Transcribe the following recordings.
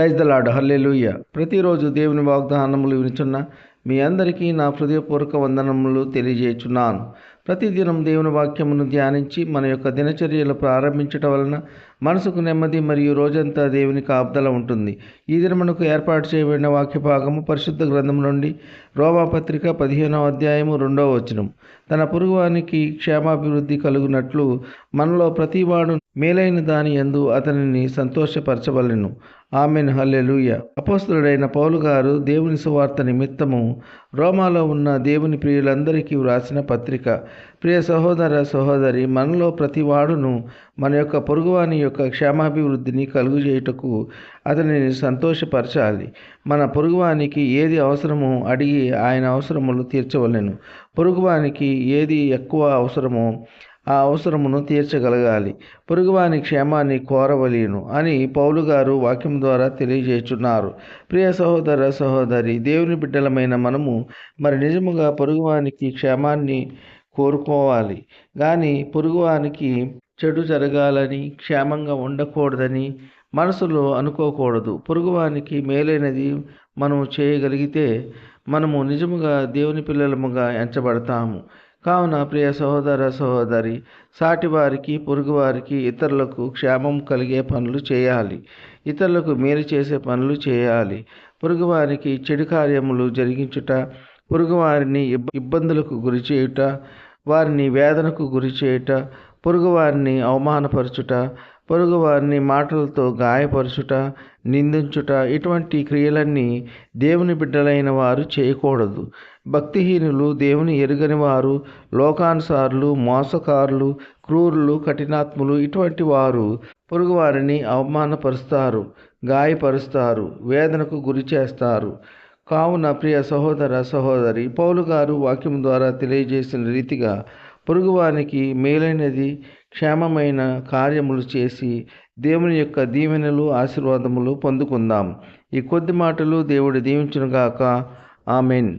Praise the lord హల్లెలూయ. ప్రతిరోజు దేవుని వాగ్దానములు వినుచున్న మీ అందరికీ నా హృదయపూర్వక వందనములు తెలియజేస్తున్నాను ప్రతిదినం దేవుని వాక్యమును ధ్యానించి మన యొక్క దినచర్యలు ప్రారంభించటం వలన మనసుకు నెమ్మది మరియు రోజంతా దేవుని కాపుదల ఉంటుంది. ఈ దినమునకు ఏర్పాటు చేయబడిన వాక్య భాగము పరిశుద్ధ గ్రంథం నుండి రోమాపత్రిక పదిహేనవ అధ్యాయము రెండవ వచనం. తన పురుగువానికి క్షేమాభివృద్ధి కలుగునట్లు మనలో ప్రతివాడు మేలైన దాని యందు అతనిని సంతోషపరచవలెను. ఆమెన్ హల్లెలూయ. అపోస్తుడైన పౌలు గారు దేవుని సువార్త నిమిత్తము రోమాలో ఉన్న దేవుని ప్రియులందరికీ వ్రాసిన పత్రిక. ప్రియ సహోదర సహోదరి మనలో ప్రతి వాడును మన యొక్క పొరుగువాని యొక్క క్షేమాభివృద్ధిని కలుగుచేయుటకు అతనిని సంతోషపరచాలి. మన పొరుగువానికి ఏది అవసరమో అడిగి ఆయన అవసరములు తీర్చవలెను. పొరుగువానికి ఏది ఎక్కువ అవసరమో ఆ అవసరమును తీర్చగలగాలి. పొరుగువాని క్షేమాన్ని కోరవలేను అని పౌలు గారు వాక్యం ద్వారా తెలియజేస్తున్నారు ప్రియ సహోదర సహోదరి దేవుని బిడ్డలమైన మనము మరి నిజముగా పొరుగువానికి క్షేమాన్ని కోరుకోవాలి. కానీ పొరుగువానికి చెడు జరగాలని క్షేమంగా ఉండకూడదని మనసులో అనుకోకూడదు. పొరుగువానికి మేలైనది మనము చేయగలిగితే మనము నిజముగా దేవుని పిల్లలముగా ఎంచబడతాము. కావున ప్రియ సహోదర సహోదరి సాటివారికి పొరుగువారికి ఇతరులకు క్షేమం కలిగే పనులు చేయాలి. ఇతరులకు మేలు చేసే పనులు చేయాలి. పొరుగువారికి చెడు కార్యములు జరిగించుట పొరుగువారిని ఇబ్బ ఇబ్బందులకు గురి చేయుట వారిని వేదనకు గురి చేయుట పొరుగువారిని అవమానపరచుట పొరుగువారిని మాటలతో గాయపరచుట నిందించుట ఇటువంటి క్రియలన్నీ దేవుని బిడ్డలైన వారు చేయకూడదు. భక్తిహీనులు దేవుని ఎరుగని వారు లోకానుసారులు మోసకారులు క్రూరులు కఠినాత్ములు ఇటువంటి వారు పొరుగువారిని అవమానపరుస్తారు గాయపరుస్తారు వేదనకు గురి చేస్తారు. కావున ప్రియ సహోదర సహోదరి పౌలు గారు వాక్యం ద్వారా తెలియజేసిన రీతిగా పొరుగువానికి మేలైనది క్షేమమైన కార్యములు చేసి దేవుని యొక్క దీవెనలు ఆశీర్వాదములు పొందుకుందాం. ఈ కొద్ది మాటలు దేవుడు దీవించునుగాక. ఆమెన్.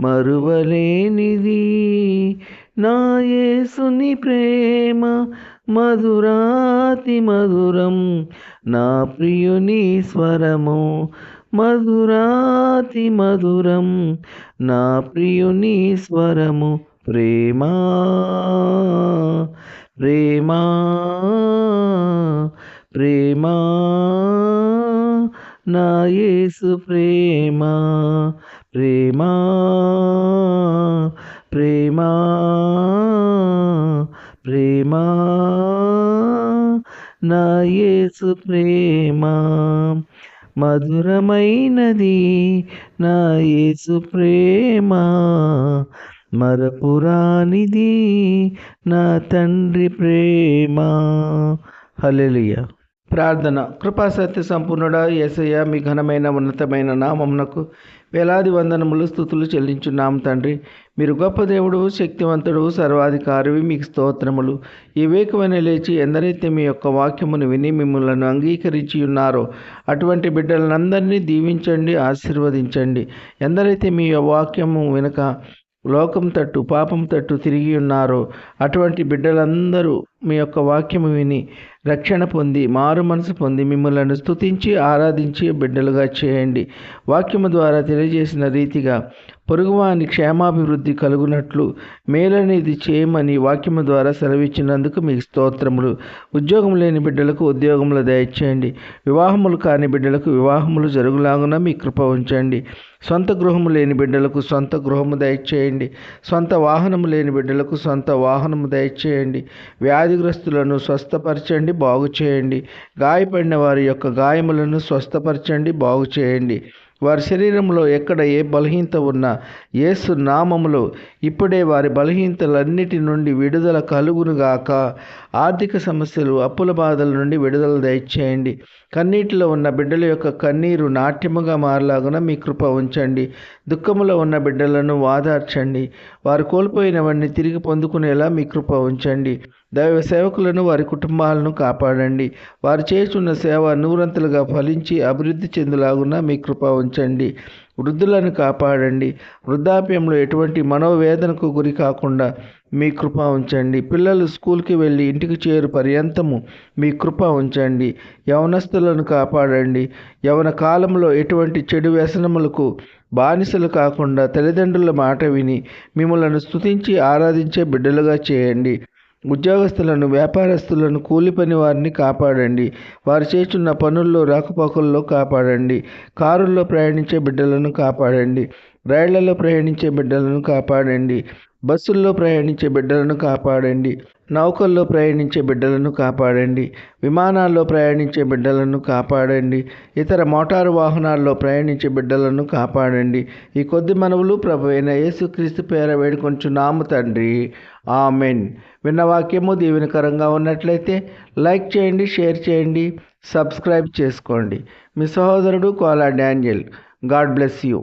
మరువలేనిది. నా యేసుని ప్రేమ మధురాతి మధురం. నా ప్రియుని స్వరము మధురాతి మధురం. నా ప్రియుని స్వరము ప్రేమా. ప్రేమా. ప్రేమా. నా యేసు ప్రేమ. ప్రేమా ప్రేమా ప్రేమా నా యేసు ప్రేమ మధురమైనది నా యేసు ప్రేమ మరపురానిది నా తండ్రి ప్రేమ. హలెలియా ప్రార్థన. కృపా సత్య సంపూర్ణుడా యేసయ్య మీ ఘనమైన ఉన్నతమైన నామమునకు వేలాది వందనములు స్థుతులు చెల్లించున్నాం తండ్రి. మీరు గొప్ప దేవుడు శక్తివంతుడు సర్వాధికారివి మీకు స్తోత్రములు. ఈ వేకమైన లేచి ఎందరైతే మీ యొక్క వాక్యమును విని మిమ్మల్ని అంగీకరించి ఉన్నారో అటువంటి బిడ్డలందరినీ దీవించండి ఆశీర్వదించండి. ఎందరైతే మీ వాక్యము వెనుక లోకం తట్టు పాపం తట్టు తిరిగి ఉన్నారో అటువంటి బిడ్డలందరూ మీ యొక్క వాక్యము విని రక్షణ పొంది మారు మనసు పొంది మిమ్మల్ని స్తుతించి ఆరాధించి బిడ్డలుగా చేయండి. వాక్యము ద్వారా తెలియజేసిన రీతిగా పొరుగువాని క్షేమాభివృద్ధి కలుగునట్లు మేలనేది చేయమని వాక్యము ద్వారా సెలవిచ్చినందుకు మీకు స్తోత్రములు. ఉద్యోగం లేని బిడ్డలకు ఉద్యోగములు దయచేయండి. వివాహములు కాని బిడ్డలకు వివాహములు జరుగులాగున మీ కృప ఉంచండి. సొంత గృహము లేని బిడ్డలకు సొంత గృహము దయచేయండి. సొంత వాహనము లేని బిడ్డలకు సొంత వాహనము దయచేయండి. వ్యాధిగ్రస్తులను స్వస్థపరచండి బాగు చేయండి. గాయపడిన వారి యొక్క గాయములను స్వస్థపరచండి బాగు చేయండి. వారి శరీరంలో ఎక్కడ ఏ బలహీనత ఉన్నా యేసు నామములో ఇప్పుడే వారి బలహీనతలన్నిటి నుండి విడుదల కలుగునుగాక. ఆర్థిక సమస్యలు అప్పుల బాధల నుండి విడుదల దయచేయండి. కన్నీటిలో ఉన్న బిడ్డల యొక్క కన్నీరు నాట్యముగా మారలాగున మీ కృప ఉంచండి. దుఃఖములో ఉన్న బిడ్డలను వాదార్చండి. వారు కోల్పోయినవన్నీ తిరిగి పొందుకునేలా మీ కృప ఉంచండి. దైవ సేవకులను వారి కుటుంబాలను కాపాడండి. వారు చేస్తున్న సేవ నూరంతలుగా ఫలించి అభివృద్ధి చెందులాగున మీ కృప ఉంచండి. వృద్ధులను కాపాడండి. వృద్ధాప్యంలో ఎటువంటి మనోవేదనకు గురి కాకుండా మీ కృప ఉంచండి. పిల్లలు స్కూల్కి వెళ్ళి ఇంటికి చేరు పర్యంతము మీ కృప ఉంచండి. యవనస్తులను కాపాడండి. యవన కాలంలో ఎటువంటి చెడు వ్యసనములకు బానిసలు కాకుండా తల్లిదండ్రుల మాట విని మిమ్మల్ని స్తుతించి ఆరాధించే బిడ్డలుగా చేయండి. ఉద్యోగస్తులను వ్యాపారస్తులను కూలి పని వారిని కాపాడండి. వారు చేస్తున్న పనుల్లో రాకపోకల్లో కాపాడండి. కారుల్లో ప్రయాణించే బిడ్డలను కాపాడండి. రైళ్ళలో ప్రయాణించే బిడ్డలను కాపాడండి. బస్సుల్లో ప్రయాణించే బిడ్డలను కాపాడండి నౌకల్లో ప్రయాణించే బిడ్డలను కాపాడండి విమానాల్లో ప్రయాణించే బిడ్డలను కాపాడండి ఇతర మోటారు వాహనాల్లో ప్రయాణించే బిడ్డలను కాపాడండి. ఈ కొద్ది మనవులు ప్రభు అయిన యేసుక్రీస్తు పేర వేడుకొంచున్నాము తండ్రి. ఆమెన్. విన్న వాక్యము దీవెనకరంగా ఉన్నట్లయితే లైక్ చేయండి షేర్ చేయండి సబ్స్క్రైబ్ చేసుకోండి. మీ సహోదరుడు Kola Daniel. God bless you.